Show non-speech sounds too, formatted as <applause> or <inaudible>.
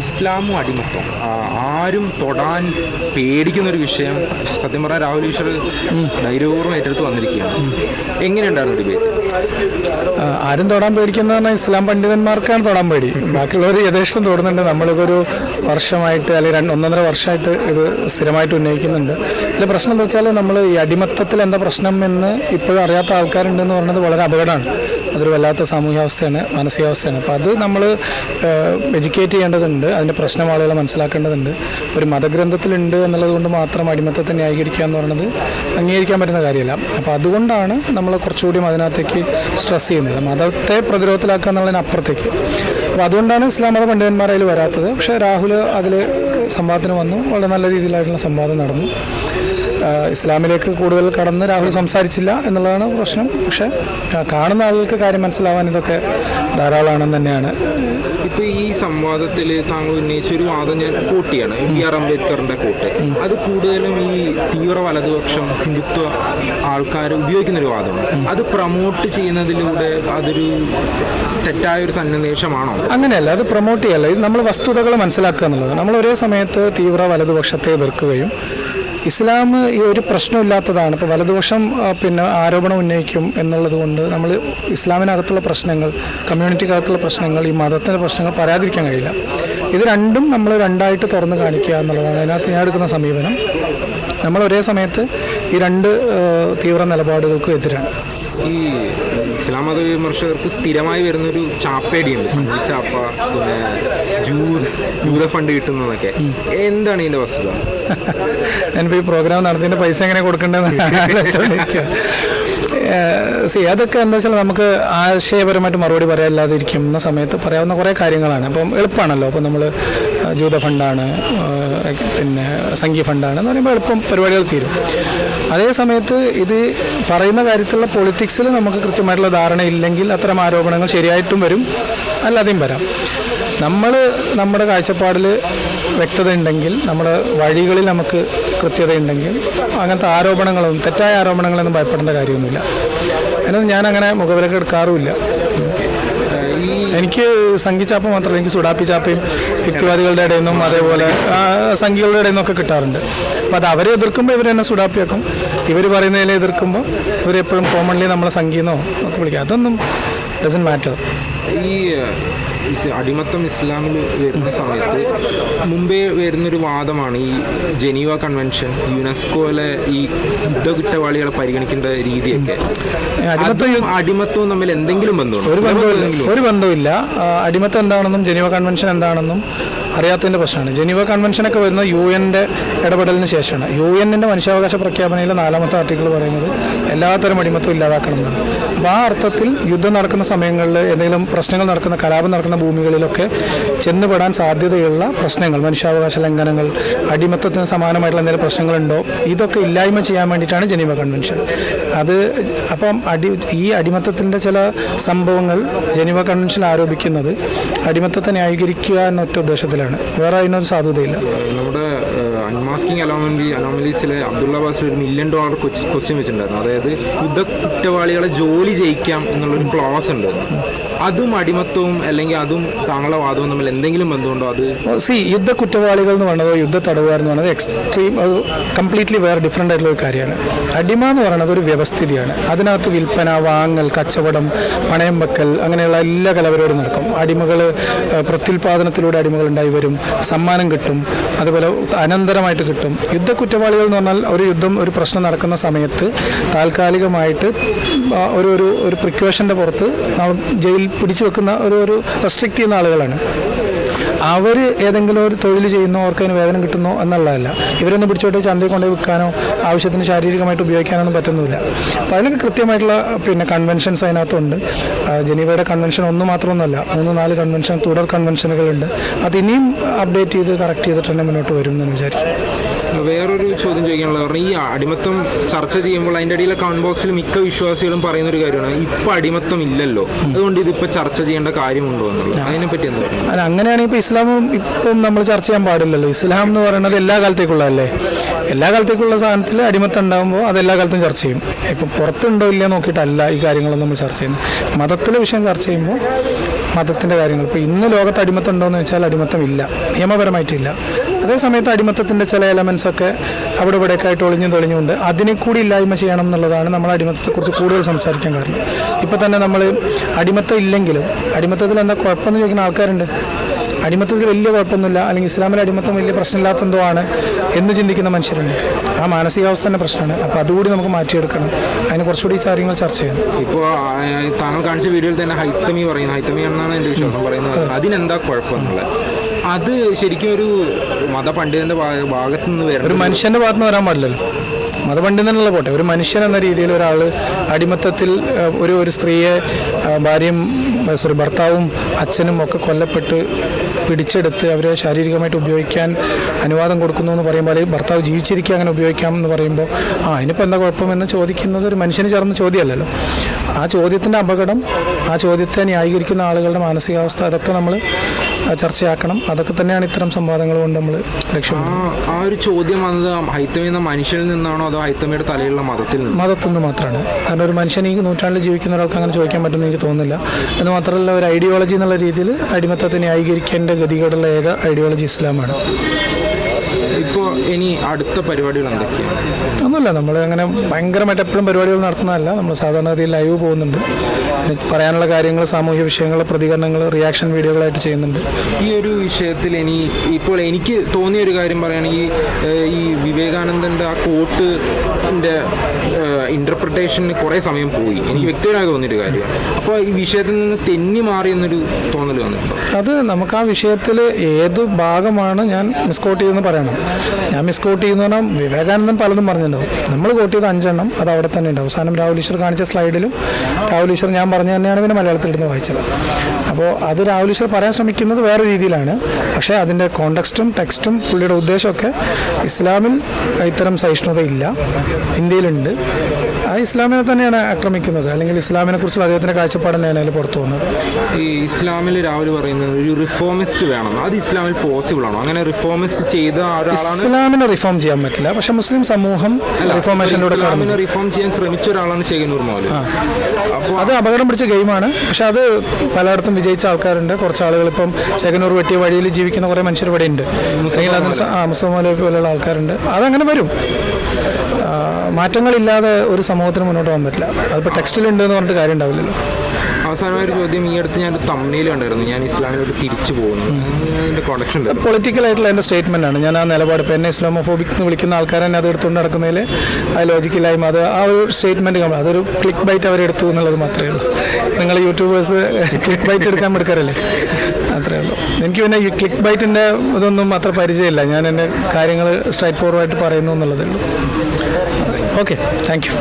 ഇസ്ലാമും അടിമത്തം ആരും തൊടാൻ പേടിക്കുന്ന ഒരു വിഷയം സത്യം പറഞ്ഞാൽ രാഹുൽ ഈശ്വർ ധൈര്യപൂർവം ഏറ്റെടുത്ത് വന്നിരിക്കുകയാണ്. എങ്ങനെയുണ്ടായിരുന്നു ഡിബേറ്റ് ആരും തൊടാൻ പേടിക്കുന്ന പറഞ്ഞാൽ ഇസ്ലാം പണ്ഡിതന്മാർക്കാണ് തൊടാൻ പേടി. ബാക്കിയുള്ളവർ യഥേഷ്ടം തൊടുന്നുണ്ട്. നമ്മളിപ്പോൾ ഒരു വർഷമായിട്ട് അല്ലെങ്കിൽ രണ്ട് ഒന്നൊന്നര വർഷമായിട്ട് ഇത് സ്ഥിരമായിട്ട് ഉന്നയിക്കുന്നുണ്ട്. ഇതിൽ പ്രശ്നം എന്താ വെച്ചാൽ നമ്മൾ ഈ അടിമത്തത്തിൽ എന്താ പ്രശ്നം എന്ന് ഇപ്പോഴും അറിയാത്ത ആൾക്കാരുണ്ടെന്ന് പറയുന്നത് വളരെ അപകടമാണ്. അതൊരു വല്ലാത്ത സാമൂഹ്യാവസ്ഥയാണ് മാനസികാവസ്ഥയാണ്. അപ്പോൾ അത് നമ്മൾ എഡ്യൂക്കേറ്റ് ചെയ്യേണ്ടതുണ്ട്. അതിന്റെ പ്രശ്നം ആളുകൾ മനസ്സിലാക്കേണ്ടതുണ്ട്. ഒരു മതഗ്രന്ഥത്തിലുണ്ട് എന്നുള്ളത് കൊണ്ട് മാത്രം അടിമത്തത്തെ ന്യായീകരിക്കുക എന്ന് പറയുന്നത് അംഗീകരിക്കാൻ പറ്റുന്ന കാര്യമല്ല. അപ്പോൾ അതുകൊണ്ടാണ് നമ്മൾ കുറച്ചുകൂടി അതിനകത്തേക്ക് സ്ട്രെസ് ചെയ്യുന്നത്. മതത്തെ പ്രതിരോധത്തിലാക്കുക എന്നുള്ളതിനപ്പുറത്തേക്ക് അപ്പോൾ അതുകൊണ്ടാണ് ഇസ്ലാം മത പണ്ഡിതന്മാർ വരാത്തത്. പക്ഷേ രാഹുൽ അതിൽ സംവാദത്തിന് വന്നു. വളരെ നല്ല രീതിയിലായിട്ടുള്ള സംവാദം നടന്നു. ഇസ്ലാമിലേക്ക് കൂടുതൽ കടന്ന് രാഹുൽ സംസാരിച്ചില്ല എന്നുള്ളതാണ് പ്രശ്നം. പക്ഷേ കാണുന്ന ആളുകൾക്ക് കാര്യം മനസ്സിലാവാൻ ഇതൊക്കെ ധാരാളമാണെന്ന് തന്നെയാണ്. ഇപ്പൊ ഈ സംവാദത്തിൽ താങ്കൾ ഉന്നയിച്ച ഒരു വാദം ഞാൻ കൂട്ടിയാണ്. ബി ആർ അംബേദ്കറിന്റെ കൂട്ട്. അത് കൂടുതലും ഈ തീവ്ര വലതുപക്ഷം ഹിന്ദുത്വ ആൾക്കാർ ഉപയോഗിക്കുന്ന ഒരു വാദമാണ് അത് പ്രൊമോട്ട് ചെയ്യുന്നതിലൂടെ അതൊരു തെറ്റായ ഒരു സന്നിവേശമാണോ? അങ്ങനെയല്ല അത് പ്രൊമോട്ട് ചെയ്യല്ല. ഇത് നമ്മൾ വസ്തുതകൾ മനസ്സിലാക്കുക എന്നുള്ളത്. നമ്മൾ ഒരേ സമയത്ത് തീവ്ര വലതുപക്ഷത്തെ എതിർക്കുകയും ഇസ്ലാം ഈ ഒരു പ്രശ്നമില്ലാത്തതാണ്. ഇപ്പോൾ വലതുപക്ഷം പിന്നെ ആരോപണം ഉന്നയിക്കും എന്നുള്ളത് കൊണ്ട് നമ്മൾ ഇസ്ലാമിനകത്തുള്ള പ്രശ്നങ്ങൾ കമ്മ്യൂണിറ്റിക്കകത്തുള്ള പ്രശ്നങ്ങൾ ഈ മതത്തിന്റെ പ്രശ്നങ്ങൾ പറയാതിരിക്കാൻ കഴിയില്ല. ഇത് രണ്ടും നമ്മൾ രണ്ടായിട്ട് തുറന്ന് കാണിക്കുക എന്നുള്ളതാണ്. അതിനകത്ത് ഞാൻ എടുക്കുന്ന സമീപനം നമ്മൾ ഒരേ സമയത്ത് ഈ രണ്ട് തീവ്ര നിലപാടുകൾക്കും എതിരാണ്. ഈ ഇസ്ലാം മത വിമർശകർക്ക് സ്ഥിരമായി വരുന്നൊരു ചാപ്പേടിയുണ്ട്. ചാപ്പ പിന്നെ ജൂത ഫണ്ട് കിട്ടുന്നതൊക്കെ. എന്താണ് ഇതിന്റെ വസ്തുത? <laughs> ഞാനിപ്പോൾ ഈ പ്രോഗ്രാം നടത്തിന്റെ പൈസ എങ്ങനെ കൊടുക്കേണ്ടതെന്ന് <laughs> ആലോചിച്ചുകൊണ്ടിരിക്കുക സി അതൊക്കെ എന്താ വെച്ചാൽ നമുക്ക് ആശയപരമായിട്ട് മറുപടി പറയാല്ലാതിരിക്കുന്ന സമയത്ത് പറയാവുന്ന കുറേ കാര്യങ്ങളാണ്. അപ്പം എളുപ്പമാണല്ലോ അപ്പം നമ്മൾ ജൂത ഫണ്ടാണ് പിന്നെ സംഖ്യ ഫണ്ടാണ് എന്ന് പറയുമ്പോൾ എളുപ്പം പരിപാടികൾ തീരും. അതേ സമയത്ത് ഇത് പറയുന്ന കാര്യത്തിലുള്ള പൊളിറ്റിക്സിൽ നമുക്ക് കൃത്യമായിട്ടുള്ള ധാരണ ഇല്ലെങ്കിൽ അത്തരം ആരോപണങ്ങൾ ശരിയായിട്ടും വരും അല്ലാതെയും വരാം. നമ്മൾ നമ്മുടെ കാഴ്ചപ്പാടിൽ വ്യക്തത ഉണ്ടെങ്കിൽ നമ്മുടെ വഴികളിൽ നമുക്ക് കൃത്യത ഉണ്ടെങ്കിൽ അങ്ങനത്തെ ആരോപണങ്ങളൊന്നും തെറ്റായ ആരോപണങ്ങളൊന്നും ഭയപ്പെടേണ്ട കാര്യമൊന്നുമില്ല. അതിനൊന്നും ഞാനങ്ങനെ അങ്ങനെ മുഖവിലക്ക് എടുക്കാറുമില്ല. ഈ എനിക്ക് സംഘിച്ചാപ്പ് ചാപ്പ മാത്രമല്ല എനിക്ക് സുഡാപ്പി ചാപ്പയും യുക്തിവാദികളുടെ ഇടയിൽ നിന്നും അതേപോലെ സംഘികളുടെ ഇടയിൽ നിന്നൊക്കെ കിട്ടാറുണ്ട്. അപ്പോൾ അത് അവരെ എതിർക്കുമ്പോൾ ഇവർ സുഡാപ്പിയാക്കും. ഇവർ പറയുന്നതിനെ എതിർക്കുമ്പോൾ ഇവരെപ്പോഴും കോമൺലി നമ്മളെ സംഘിന്നോ ഒക്കെ വിളിക്കുക അതൊന്നും ഡസൻ മാറ്റർ ഈ അടിമത്തം ഇസ്ലാമിൽ വരുന്ന സമയത്ത് മുമ്പേ വരുന്നൊരു വാദമാണ് ഈ ജനീവ കൺവെൻഷൻ യുനെസ്കോയിലെ ഈ യുദ്ധ കുറ്റവാളികളെ പരിഗണിക്കേണ്ട രീതിയൊക്കെ. അടിമത്തവും തമ്മിൽ എന്തെങ്കിലും ബന്ധമുണ്ടോ? ഒരു ആ, അടിമത്തം എന്താണെന്നും ജനീവ കൺവെൻഷൻ എന്താണെന്നും അറിയാത്തതിന്റെ പ്രശ്നമാണ്. ജനീവ കൺവെൻഷനൊക്കെ വരുന്ന യു എന്റെ ഇടപെടലിന് ശേഷമാണ്. യു എന്നിന്റെ മനുഷ്യാവകാശ പ്രഖ്യാപനയിലെ നാലാമത്തെ ആർട്ടിക്കിൾ പറയുന്നത് എല്ലാത്തരം അടിമത്തവും ഇല്ലാതാക്കണം എന്നാണ്. അപ്പോൾ ആ അർത്ഥത്തിൽ യുദ്ധം നടക്കുന്ന സമയങ്ങളിൽ എന്തെങ്കിലും പ്രശ്നങ്ങൾ നടക്കുന്ന കലാപം നടക്കുന്ന ഭൂമികളിലൊക്കെ ചെന്നുപെടാൻ സാധ്യതയുള്ള പ്രശ്നങ്ങൾ മനുഷ്യാവകാശ ലംഘനങ്ങൾ അടിമത്തത്തിന് സമാനമായിട്ടുള്ള എന്തെങ്കിലും പ്രശ്നങ്ങളുണ്ടോ ഇതൊക്കെ ഇല്ലായ്മ ചെയ്യാൻ വേണ്ടിയിട്ടാണ് ജനീവ കൺവെൻഷൻ അത് അപ്പം അടി ഈ അടിമത്തത്തിന്റെ ചില സംഭവങ്ങൾ ജനീവ കൺവെൻഷൻ ആരോപിക്കുന്നത് അടിമത്തത്തെ ന്യായീകരിക്കുക എന്ന ഒറ്റ ഉദ്ദേശത്തിലാണ് വേറെ അതിനൊരു സാധ്യതയില്ല നമ്മുടെ അൺമാസ്കിംഗ് അലോമലി അനോമലീസിലെ അബ്ദുള്ള ബാസ് ഒരു മില്യൺ ഡോളർ ക്വസ്റ്റ്യൻ വെച്ചിട്ടുണ്ടായിരുന്നു. അതായത് യുദ്ധ കുറ്റവാളികളെ ജോലി ജയിക്കാം എന്നുള്ളൊരു ക്ലോസ് ഉണ്ട്. അതും അടിമത്തവും അല്ലെങ്കിൽ അതും താങ്കളെ വാദവും തമ്മിൽ എന്തെങ്കിലും ബന്ധമുണ്ടോ? അത് സി യുദ്ധ കുറ്റവാളികൾ എന്ന് പറയുന്നത് യുദ്ധ തടവുകാർ എന്ന് പറയുന്നത് എക്സ്ട്രീം അത് കംപ്ലീറ്റ്ലി വേറെ ഡിഫറെന്റ് ആയിട്ടുള്ള ഒരു കാര്യമാണ്. അടിമ എന്ന് പറയുന്നത് ഒരു വ്യവസ്ഥിതിയാണ്. അതിനകത്ത് വിൽപ്പന വാങ്ങൽ കച്ചവടം പണയം വെക്കൽ അങ്ങനെയുള്ള എല്ലാ കലവരോടും നടക്കും. അടിമകൾ പ്രത്യുൽപാദനത്തിലൂടെ അടിമകൾ ഉണ്ടായി വരും. സമ്മാനം കിട്ടും. അതുപോലെ അനന്തരമായിട്ട് കിട്ടും. യുദ്ധ കുറ്റവാളികൾ എന്ന് പറഞ്ഞാൽ ഒരു യുദ്ധം ഒരു പ്രശ്നം നടക്കുന്ന സമയത്ത് താൽക്കാലികമായിട്ട് ഒരു ഒരു ഒരു പ്രിക്വേഷന്റെ പുറത്ത് ജയിലിൽ പിടിച്ചു വെക്കുന്ന ഒരു ഒരു റെസ്ട്രിക്റ്റ് ചെയ്യുന്ന ആളുകളാണ്. അവർ ഏതെങ്കിലും ഒരു തൊഴിൽ ചെയ്യുന്നോ അവർക്ക് അതിന് വേതനം കിട്ടുന്നോ എന്നുള്ളതല്ല. ഇവരൊന്നും പിടിച്ചോട്ട് ചന്തയിൽ കൊണ്ടുപോയി വിൽക്കാനോ ആവശ്യത്തിന് ശാരീരികമായിട്ട് ഉപയോഗിക്കാനൊന്നും പറ്റുന്നില്ല. അപ്പോൾ അതിനൊക്കെ കൃത്യമായിട്ടുള്ള പിന്നെ കൺവെൻഷൻസ് അതിനകത്തുണ്ട്. ജനീവയുടെ കൺവെൻഷൻ ഒന്ന് മാത്രമൊന്നുമല്ല മൂന്ന് നാല് കൺവെൻഷൻ തുടർ കൺവെൻഷനുകളുണ്ട് അത് ഇനിയും അപ്ഡേറ്റ് ചെയ്ത് കറക്റ്റ് ചെയ്തിട്ട് തന്നെ മുന്നോട്ട് വരും എന്ന് വിചാരിക്കും വേറൊരു ചോദ്യം ചോദിക്കാനുള്ള പറഞ്ഞാൽ ഈ അടിമത്തം ചർച്ച ചെയ്യുമ്പോൾ അതിന്റെ ഇടയിലെ കമന്റ് ബോക്സിൽ മിക്ക വിശ്വാസികളും പറയുന്ന ഒരു കാര്യമാണ് ഇപ്പൊ അടിമത്തം ഇല്ലല്ലോ. അതുകൊണ്ട് ഇതിപ്പോൾ ചർച്ച ചെയ്യേണ്ട കാര്യമുണ്ടോ എന്നുള്ളത്? അതിനെപ്പറ്റി എന്താ പറയുക? അല്ല അങ്ങനെയാണെങ്കിൽ ഇപ്പോൾ ഇസ്ലാമും ഇപ്പം നമ്മൾ ചർച്ച ചെയ്യാൻ പാടില്ലല്ലോ. ഇസ്ലാം എന്ന് പറയുന്നത് എല്ലാ കാലത്തേക്കുള്ളതല്ലേ എല്ലാ കാലത്തേക്കുള്ള സാധനത്തിൽ അടിമത്തം ഉണ്ടാകുമ്പോൾ അത് എല്ലാ കാലത്തും ചർച്ച ചെയ്യും. ഇപ്പം പുറത്തുണ്ടോ ഇല്ലയോ നോക്കിയിട്ടല്ല ഈ കാര്യങ്ങളൊന്നും നമ്മൾ ചർച്ച ചെയ്യുന്നത്. മതത്തിലെ വിഷയം ചർച്ച ചെയ്യുമ്പോൾ മതത്തിന്റെ കാര്യങ്ങൾ. ഇപ്പോൾ ഇന്ന് ലോകത്ത് അടിമത്തം ഉണ്ടോ എന്ന് വെച്ചാൽ അടിമത്തം ഇല്ല നിയമപരമായിട്ടില്ല. അതേ സമയത്ത് അടിമത്തത്തിന്റെ ചില എലമെൻസ് ഒക്കെ അവിടെ ഇവിടെയൊക്കെ ആയിട്ട് ഒളിഞ്ഞും തെളിഞ്ഞുകൊണ്ട് അതിനെ കൂടി ഇല്ലായ്മ ചെയ്യണം എന്നുള്ളതാണ് നമ്മൾ അടിമത്തത്തെക്കുറിച്ച് കൂടുതൽ സംസാരിക്കാൻ കാരണം. ഇപ്പോൾ തന്നെ നമ്മൾ അടിമത്തം ഇല്ലെങ്കിലും അടിമത്തത്തിൽ എന്താ കുഴപ്പമെന്ന് ചോദിക്കുന്ന ആൾക്കാരുണ്ട്? അടിമത്തത്തിൽ വലിയ കുഴപ്പമൊന്നുമില്ല അല്ലെങ്കിൽ ഇസ്ലാമിലെ അടിമത്തം വലിയ പ്രശ്നമില്ലാത്ത എന്തോ ആണ് എന്ന് ചിന്തിക്കുന്ന മനുഷ്യരുണ്ട്. ആ മാനസികാവസ്ഥ തന്നെ പ്രശ്നമാണ്. അപ്പോൾ അതുകൂടി നമുക്ക് മാറ്റിയെടുക്കണം. അതിന് കുറച്ചുകൂടി ഈ കാര്യങ്ങൾ ചർച്ച ചെയ്യണം ഇപ്പോൾ താങ്കൾ കാണിച്ച വീഡിയോയിൽ തന്നെ ഹൈത്തമി പറയുന്നത് ഹൈത്തമി എന്നാണ് എന്റെ വിശ്വാസം പറയുന്നത്. അതിനെന്താ കുഴപ്പമെന്നുള്ളത്? അത് ശരിക്കും ഒരു മതപണ്ഡിതന്റെ ഭാഗത്തു നിന്ന് നിന്ന് ഒരു മനുഷ്യന്റെ ഭാഗത്ത് നിന്ന് വരാൻ പാടില്ലല്ലോ. മതപണ്ഡിതനുള്ള പോട്ടെ ഒരു മനുഷ്യൻ എന്ന രീതിയിൽ ഒരാൾ അടിമത്തത്തിൽ ഒരു ഒരു സ്ത്രീയെ ഭാര്യയും സോറി ഭർത്താവും അച്ഛനും ഒക്കെ കൊല്ലപ്പെട്ട് പിടിച്ചെടുത്ത് അവരെ ശാരീരികമായിട്ട് ഉപയോഗിക്കാൻ അനുവാദം കൊടുക്കുന്നു എന്ന് പറയുമ്പോൾ അല്ലെങ്കിൽ ഭർത്താവ് ജീവിച്ചിരിക്കുക അങ്ങനെ ഉപയോഗിക്കാം എന്ന് പറയുമ്പോൾ ആ അതിനിപ്പോൾ എന്താ കുഴപ്പമെന്ന് ചോദിക്കുന്നത് ഒരു മനുഷ്യന് ചേർന്ന ചോദ്യമല്ലല്ലോ. ആ ചോദ്യത്തിന്റെ അപകടം ആ ചോദ്യത്തെ ന്യായീകരിക്കുന്ന ആളുകളുടെ മാനസികാവസ്ഥ അതൊക്കെ നമ്മൾ ചർച്ചയാക്കണം. അതൊക്കെ തന്നെയാണ് ഇത്തരം സംവാദങ്ങൾ കൊണ്ട് നമ്മൾ ലക്ഷ്യം ആ ഒരു ചോദ്യം വന്നത് ഹൈത്തമി എന്ന മനുഷ്യനിൽ നിന്നാണോ അതോ ഹൈത്തമിയുടെ തലയിലുള്ള മതത്തിൽ നിന്ന് മതത്തിൽ നിന്ന് മാത്രമാണ്. കാരണം ഒരു മനുഷ്യൻ ഈ നൂറ്റാണ്ടിൽ ജീവിക്കുന്ന ഒരാൾക്ക് അങ്ങനെ ചോദിക്കാൻ പറ്റുമെന്ന് എനിക്ക് തോന്നുന്നില്ല. എന്ന് മാത്രമല്ല ഒരു ഐഡിയോളജി എന്നുള്ള രീതിയിൽ അടിമത്തത്തെ ന്യായീകരിക്കേണ്ട ഗതികേടുള്ള ഏക ഐഡിയോളജി ഇസ്ലാമാണ്. ഇപ്പോൾ ഇനി അടുത്ത പരിപാടികൾ എന്തൊക്കെയാണ്? ഒന്നുമില്ല. നമ്മൾ അങ്ങനെ ഭയങ്കരമായിട്ട് എപ്പോഴും പരിപാടികൾ നടത്തുന്നതല്ല. നമ്മൾ സാധാരണ രീതിയിൽ ലൈവ് പോകുന്നുണ്ട്. പറയാനുള്ള കാര്യങ്ങൾ സാമൂഹ്യ വിഷയങ്ങൾ പ്രതികരണങ്ങൾ റിയാക്ഷൻ വീഡിയോകളായിട്ട് ചെയ്യുന്നുണ്ട്. ഈ ഒരു വിഷയത്തിൽ ഇനി ഇപ്പോൾ എനിക്ക് തോന്നിയ ഒരു കാര്യം പറയുകയാണെങ്കിൽ ഈ വിവേകാനന്ദന്റെ ആ കോട്ടിന്റെ ഇന്റർപ്രിട്ടേഷന് കുറേ സമയം പോയി. എനിക്ക് വ്യക്തിപരമായി തോന്നിയൊരു കാര്യമാണ് അപ്പോൾ ഈ വിഷയത്തിൽ നിന്ന് തെന്നി മാറി എന്നൊരു തോന്നൽ വന്നു അത് നമുക്ക് ആ വിഷയത്തിൽ ഏത് ഭാഗമാണ് ഞാൻ മിസ്കോട്ട് ചെയ്തെന്ന് പറയണം. ഞാൻ മിസ്കോട്ട് ചെയ്യുന്ന പറഞ്ഞാൽ വിവേകാനന്ദൻ പലതും പറഞ്ഞിട്ടുണ്ടാവും. നമ്മൾ കോട്ട് ചെയ്ത അഞ്ചെണ്ണം അത് അവിടെ തന്നെ ഉണ്ട് അവസാനം രാഹുൽ ഈശ്വർ കാണിച്ച സ്ലൈഡിലും രാഹുൽ ഈശ്വർ ഞാൻ പറഞ്ഞ തന്നെയാണ് പിന്നെ മലയാളത്തിൽ ഇരുന്ന് വായിച്ചത്. അപ്പോൾ അത് രാഹുൽ ഈശ്വർ പറയാൻ ശ്രമിക്കുന്നത് വേറെ രീതിയിലാണ്. പക്ഷേ അതിന്റെ കോണ്ടക്സ്റ്റും ടെക്സ്റ്റും പുള്ളിയുടെ ഉദ്ദേശമൊക്കെ ഇസ്ലാമിൽ ഇത്തരം സഹിഷ്ണുത ഇല്ല ഇന്ത്യയിലുണ്ട്. ആ ഇസ്ലാമിനെ തന്നെയാണ് ആക്രമിക്കുന്നത്. അല്ലെങ്കിൽ ഇസ്ലാമിനെ കുറിച്ചുള്ള അദ്ദേഹത്തിന്റെ കാഴ്ചപ്പാട് തന്നെയാണ് അതിൽ പുറത്തു വന്നത്. ഈ ഇസ്ലാമിൽ രാഹുൽ പറയുന്നത് ഒരു റിഫോമിസ്റ്റ് വേണം. അത് ഇസ്ലാമിൽ പോസിബിൾ ആണോ? അങ്ങനെ റിഫോമിസ്റ്റ് ചെയ്ത ഇസ്ലാമിനെ റിഫോം ചെയ്യാൻ പറ്റില്ല. പക്ഷെ മുസ്ലിം സമൂഹം റിഫോമേഷനിലൂടെ റിഫോം ചെയ്യാൻ ശ്രമിച്ച ഒരാളാണ് അപ്പോൾ അത് അപകടം പിടിച്ച ഗെയിമാണ്. പക്ഷെ അത് പലയിടത്തും വിജയിച്ച ആൾക്കാരുണ്ട്. കുറച്ച് ആളുകൾ ഇപ്പം ചേകനൂർ വെട്ടിയ വഴിയിൽ ജീവിക്കുന്ന കുറേ മനുഷ്യർ ഇവിടെ ഉണ്ട് അല്ലെങ്കിൽ സ- മുസ്ലിം പോലെയുള്ള ആൾക്കാരുണ്ട്. അതങ്ങനെ വരും. മാറ്റങ്ങളില്ലാതെ ഒരു സമൂഹത്തിന് മുന്നോട്ട് പോകാൻ പറ്റില്ല. അതിപ്പോൾ ടെക്സ്റ്റിലുണ്ട് എന്ന് പറഞ്ഞിട്ട് കാര്യം ഉണ്ടാവില്ലല്ലോ അവസാനമായ ഒരു ചോദ്യം ഈ അടുത്ത് ഞാൻ തമ്മിൽ കണ്ടായിരുന്നു. ഞാൻ ഇസ്ലാമിലോട്ട് തിരിച്ചു പോകുന്നു. കോണ്ടക്ഷൻ പൊളിറ്റിക്കൽ ആയിട്ടുള്ള എന്റെ സ്റ്റേറ്റ്മെന്റ് ആണ്. ഞാൻ ആ നിലപാട് ഇപ്പോൾ എന്നെ ഇസ്ലാമോഫോബിക് എന്ന് വിളിക്കുന്ന ആൾക്കാരെ എന്നെ അത് എടുത്തുകൊണ്ട് നടക്കുന്നതിൽ ആ ലോജിക്കലായും അത് ആ ഒരു സ്റ്റേറ്റ്മെന്റ് അതൊരു ക്ലിക്ക് ബൈറ്റ് അവരെടുത്തു എന്നുള്ളത് മാത്രമേ ഉള്ളൂ. നിങ്ങൾ യൂട്യൂബേഴ്സ് ക്ലിക്ക് ബൈറ്റ് എടുക്കാൻ എടുക്കാറില്ലേ അത്രേ ഉള്ളൂ. എനിക്ക് പിന്നെ ഈ ക്ലിക്ക് ബൈറ്റിന്റെ ഇതൊന്നും അത്ര പരിചയമില്ല. ഞാൻ എന്റെ കാര്യങ്ങൾ സ്ട്രൈറ്റ് ഫോർവേഡായിട്ട് പറയുന്നു എന്നുള്ളതേ ഉള്ളൂ. Okay thank you